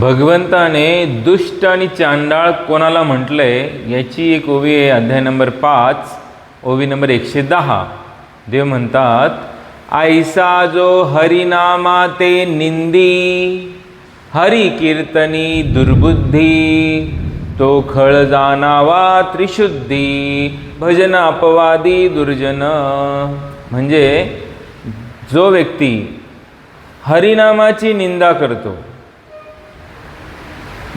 भगवंताने दुष्ट आणि चांडाळ कोणाला म्हटलंय याची एक ओवी आहे अध्याय नंबर पाच ओवी नंबर एकशे दहा. देव म्हणतात ऐसा जो हरिनामा ते निंदी हरी कीर्तनी दुर्बुद्धी तो खळ जाणावा त्रिशुद्धी भजन अपवादी दुर्जन. म्हणजे जो व्यक्ती हरिनामाची निंदा करतो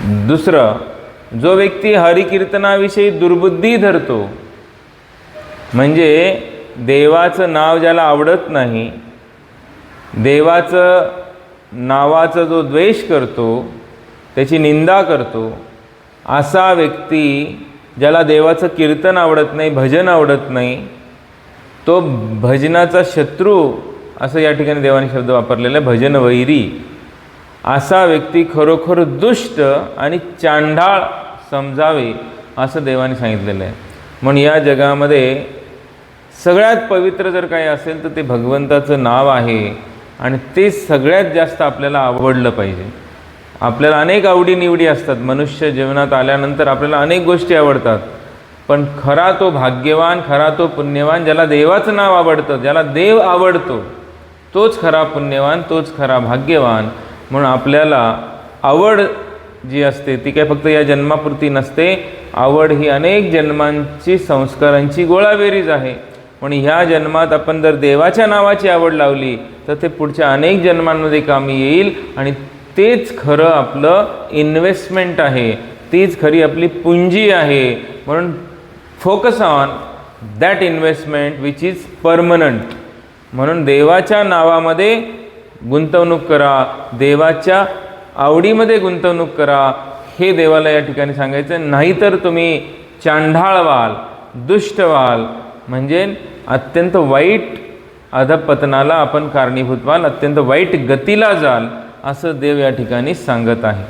दुसरं जो व्यक्ती हरिकीर्तनाविषयी दुर्बुद्धी धरतो म्हणजे देवाचं नाव ज्याला आवडत नाही देवाचं नावाचा जो द्वेष करतो त्याची निंदा करतो असा व्यक्ती ज्याला देवाचं कीर्तन आवडत नाही भजन आवडत नाही तो भजनाचा शत्रू असं या ठिकाणी देवाने शब्द वापरलेला आहे भजन वैरी. असा व्यक्ती खरोखर दुष्ट आणि चांडाळ समजावे असं देवाने सांगितलेलं आहे. म्हणून या जगामध्ये सगळ्यात पवित्र जर काही असेल तर ते भगवंताचं नाव आहे आणि ते सगळ्यात जास्त आपल्याला आवडलं पाहिजे. आपल्याला अनेक आवडीनिवडी असतात. मनुष्य जीवनात आल्यानंतर आपल्याला अनेक गोष्टी आवडतात. पण खरा तो भाग्यवान खरा तो पुण्यवान ज्याला देवाचं नाव आवडतं ज्याला देव आवडतो तोच खरा पुण्यवान तोच खरा भाग्यवान म्हणून आपल्याला आवड जी असते ती काय फक्त या जन्मापुरती नसते. आवड ही अनेक जन्मांची संस्कारांची गोळाबेरीज आहे. म्हणून ह्या जन्मात आपण जर देवाच्या नावाची आवड लावली तर ते पुढच्या अनेक जन्मांमध्ये कामी येईल आणि तेच खरं आपलं इन्व्हेस्टमेंट आहे. तीच खरी आपली पुंजी आहे. म्हणून focus on that investment which is permanent म्हणून देवाच्या नावामध्ये गुंतवणूक करा. देवाच्या आवडीमध्ये गुंतवणूक करा. हे देवाला या ठिकाणी सांगायचं नाहीतर तुम्ही चांढाळ व्हाल दुष्ट व्हाल. म्हणजे अत्यंत वाईट अधपतनाला आपण कारणीभूत व्हाल अत्यंत वाईट गतीला जाल असं देव या ठिकाणी सांगत आहे.